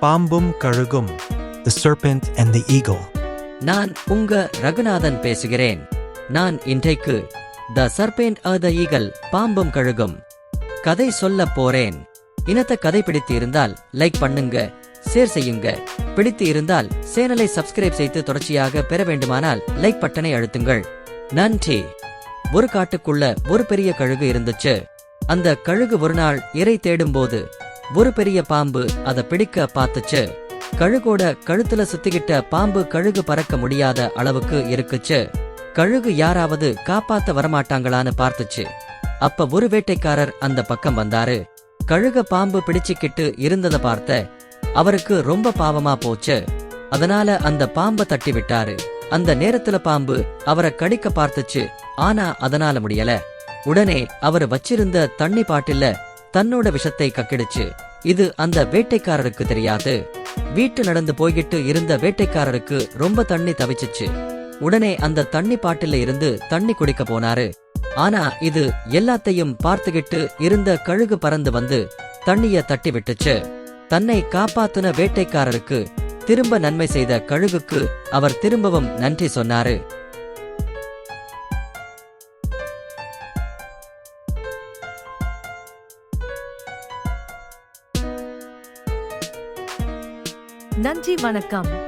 பாம்பும் கழுகும் The Serpent and the Eagle. நான் உங்க ரகுநாதன் பேசுகிறேன். நான் இன்றைக்கு த சர்பேண்ட் அ த ஈகல் பாம்பும் கழுகும். கதை சொல்ல போறேன். இனத்தை கதை பிடித்து இருந்தால் லைக் பண்ணுங்க ஷேர் செய்யுங்க. பிடித்து இருந்தால் சேனலை சப்ஸ்கிரைப் செய்து தொடர்ச்சியாக பெற வேண்டுமானால் லைக் பட்டனை அழுத்துங்கள். நன்றி. ஒரு காட்டுக்குள்ள ஒரு பெரிய கழுகு இருந்துச்சு. அந்த கழுகு ஒரு நாள் இறை தேடும்போது ஒரு பெரிய பாம்பு அதை பிடிக்க பார்த்துச்சு. கழுகோட கழுத்துல சுத்திக்கிட்ட பாம்பு கழுகு பறக்க முடியாத அளவுக்கு இருக்குச்சு. கழுகு யாராவது காப்பாத்த வரமாட்டாங்களான்னு பார்த்துச்சு. அப்ப ஒரு வேட்டைக்காரர் அந்த பக்கம் வந்தாரு. கழுக பாம்பு பிடிச்சுக்கிட்டு இருந்ததை பார்த்த அவருக்கு ரொம்ப பாவமா போச்சு. அதனால அந்த பாம்பை தட்டி விட்டாரு. அந்த நேரத்துல பாம்பு அவரை கடிக்க பார்த்துச்சு. ஆனா அதனால முடியல. உடனே அவர் வச்சிருந்த தண்ணி பாட்டில தன்னோட விஷத்தை கக்கிடுச்சு இது அந்த வேட்டைக்காரருக்கு தெரியாது. வீட்டு நடந்து போய்கிட்டு இருந்த வேட்டைக்காரருக்கு ரொம்ப தண்ணி தவிச்சிச்சு. உடனே அந்த தண்ணி பாட்டில இருந்து தண்ணி குடிக்க போனாரு. ஆனா இது எல்லாத்தையும் பார்த்துகிட்டு இருந்த கழுகு பறந்து வந்து தண்ணிய தட்டி விட்டுச்சு. தன்னை காப்பாத்துன வேட்டைக்காரருக்கு திரும்ப நன்மை செய்த கழுகுக்கு அவர் திரும்பவும் நன்றி சொன்னாரு. நன்றி வணக்கம்.